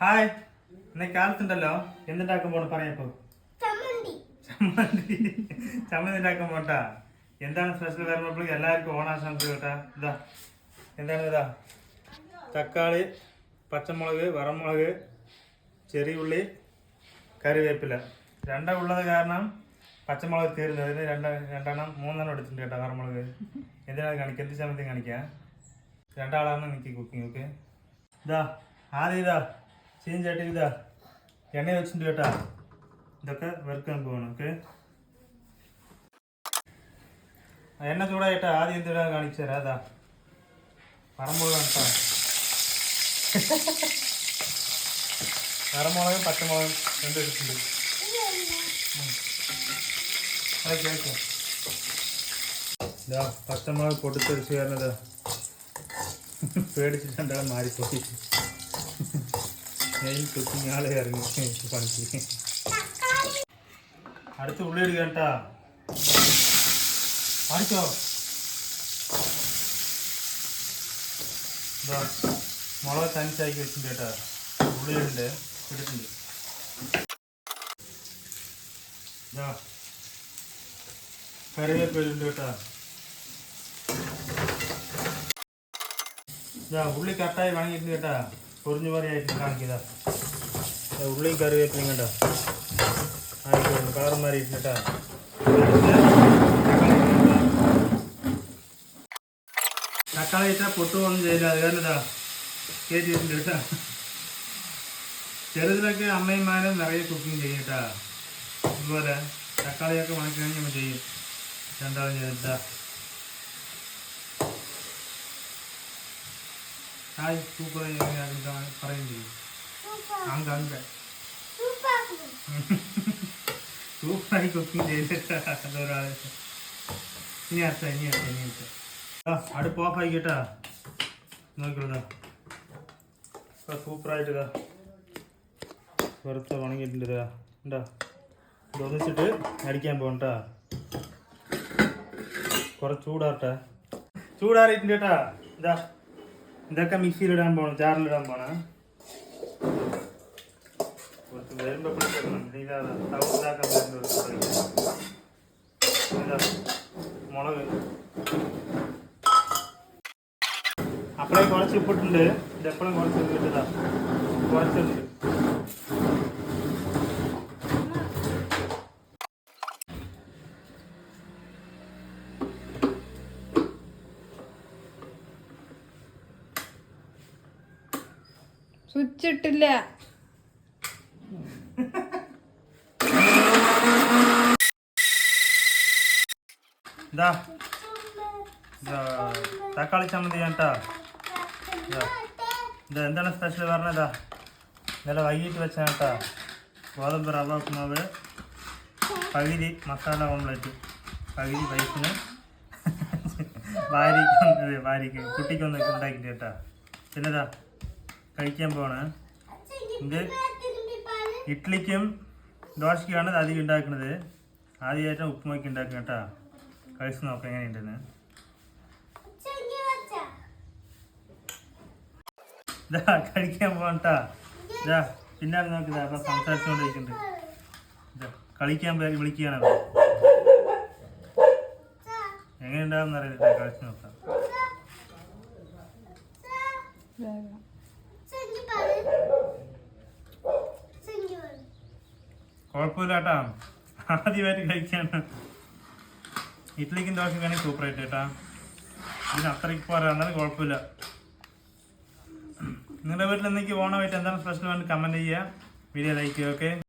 Hi. ഇന്ന് കാലത്തുണ്ടല്ലോ. എന്തുണ്ടാക്കാൻ പോണ? പറയപ്പോ ചമ്മന്തി. ചമ്മന്തി. ഉണ്ടാക്കാൻ പോട്ടാ. എന്താണ് സ്പെഷ്യൽ വരുമ്പോഴേക്കും എല്ലാവർക്കും ഓണാശംസ കേട്ടാ. ഇതാ. എന്താണ് ഇതാ? തക്കാളി പച്ചമുളക് വറമുളക് ചെറിയ ഉള്ളി കറിവേപ്പില. രണ്ട ഉള്ളത് കാരണം പച്ചമുളക് തീർന്നു അതിന് രണ്ട രണ്ടെണ്ണം മൂന്നെണ്ണം എടുത്തിട്ടുണ്ട് കേട്ടോ വറമുളക്. എന്തിനാണ് കാണിക്കുക എന്ത് ചമ്മന്തി കാണിക്കാം? രണ്ടാളാണ് എനിക്ക് കുക്കിംഗ് ഓക്കെ ഇതാ. ആദ്യം ഇതാ. ചീൻ ചേട്ടി ഇതാ എണ്ണ വെച്ചിട്ടുണ്ട് കേട്ടാ ഇതൊക്കെ വെറുക്കാൻ പോകണം ഓക്കെ എണ്ണ ചൂടായിട്ടാ ആദ്യം എന്തിനാ കാണിച്ചു തരാം അതാ പറമ്പുള്ള കേട്ടോ കറമുളകും പച്ചമുളകും രണ്ടും എടുത്തിട്ടുണ്ട് ഓക്കെ ഓക്കെ ഇതാ പച്ചമുളക് പൊട്ടിത്തെറിച്ച് വരുന്നത് പേടിച്ചിട്ടുണ്ടാകും മാറിപ്പോയി മെയിൻ കുക്കിംഗ് ആളെ ഇറങ്ങി പണിക്ക് അടുത്ത് ഉള്ളി ഇടുക കേട്ടാ അടിച്ചോ ഇതാ മുളക് തനിച്ചാക്കി വെച്ചിട്ടുണ്ട് കേട്ടാ ഉള്ളിയുണ്ട് ഇട്ടിട്ടുണ്ട് ഇതാ കറിവേപ്പിലുണ്ട് കേട്ടാ ഇതാ ഉള്ളി കട്ടായി വാങ്ങിയിട്ടുണ്ട് കേട്ടാ പൊറിഞ്ഞു പറയായിട്ട് കാണിക്കതാ ഉള്ളി കറിവേപ്പിലും കണ്ടോ? ആയിക്കോട്ടെ കളർ മാറിയിട്ട് തക്കാളി ഇട്ടാ പൊട്ടുപോകുന്നു ചെയ്യില്ല. അത് കാരണതാ കയറ്റിയിട്ടുണ്ട് കേട്ടാ ചെറുതിലൊക്കെ അമ്മയും നിറയെ കുക്കിംഗ് ചെയ്യും കേട്ടാ ഇതുപോലെ തക്കാളിയൊക്കെ കഴിഞ്ഞ് നമ്മൾ ചെയ്യും. രണ്ടാളും ചെയ്തിട്ടാ ഹായ് സൂപ്പർ പറയും ചെയ്യും. അങ്ക അങ്ക സൂപ്പറായി കുക്കിംഗ് ചെയ്തിട്ടാ അതൊരാളെ. ഇനി അടുത്ത ഇനി അടുത്ത ഇനി അടുത്ത. അടുപ്പ് ഓഫ് ആയിക്കട്ടാ നോക്കിക്കോളാ സൂപ്പറായിട്ട് ഇതാ വെറുത്ത ഉണങ്ങിയിട്ടുണ്ട് ഇതാ ഉണ്ടാ ഇത് ഒന്നിച്ചിട്ട് അടിക്കാൻ പോകണ്ടാ. കുറച്ച് ചൂടാട്ടെ ചൂടാറിയിട്ടുണ്ട് കേട്ടാ. ഇതാ. இந்த அக்கா மிக்சியில் தான் போகணும் ஜாரில் தான் போனேன் ஒருத்தர் வெறும்ப கொடுக்கணும் இதாக தவிர்த்தாக்கா மிளகு. அப்படியே குறைச்சி போட்டுண்டு. இந்த எப்பளும் குறைச்சி விட்டுதான் குறைச்சி സ്വിച്ച് ഇട്ടില്ല തക്കാളി ചമ്മന്തി കേട്ടാ ഇതാ എന്താണ് സ്പെഷ്യൽ പറഞ്ഞതാ? ഇന്നലെ വൈകിട്ട് വെച്ച കേട്ടാ ഗോതമ്പ് റവ ഉപ്പുമാവ് പകുതി മസാല ഓംലെറ്റ് പകുതി വയസ്സിന് ഭാര്യയ്ക്ക് ഭാര്യയ്ക്ക് കുട്ടിക്കൊന്ന് ഉണ്ടാക്കിയിട്ട് കേട്ടാ. പിന്നെതാ കഴിക്കാൻ പോണ് ഇത് ഇഡ്ലിക്കും ദോശയ്ക്കുമാണ് അധികം ഉണ്ടാക്കുന്നത്. ആദ്യമായിട്ട് ഉപ്പുമൊക്കെ ഉണ്ടാക്കുക കേട്ടോ. കഴിച്ച് നോക്കാം എങ്ങനെയുണ്ടെന്ന്. ഇതാ കഴിക്കാൻ പോകണ്ടാ ഇതാ പിന്നാലെ നോക്കിതാ അപ്പം സംസാരിച്ചുകൊണ്ടിരിക്കുന്നുണ്ട്. ഇതാ കളിക്കാൻ വിളിക്കുകയാണ് എങ്ങനെയുണ്ടാവും അറിയില്ല. കഴിച്ചു നോക്കാം. കുഴപ്പമില്ല കേട്ടാ. ആദ്യമായിട്ട് കഴിക്കാണ്. ഇഡ്ലിക്കും ദോശക്കാണെങ്കിൽ സൂപ്പറായിട്ട് കേട്ടാ. ഇതിന് അത്രയ്ക്ക് പോരാ. എന്നാലും കുഴപ്പമില്ല. നിങ്ങളുടെ വീട്ടിൽ എന്തെങ്കിലും ഓണമായിട്ട് എന്താണ് സ്പെഷ്യൽ വേണ്ടി കമന്റ് ചെയ്യുക? വീഡിയോ ലൈക്ക് ചെയ്യുക ഓക്കെ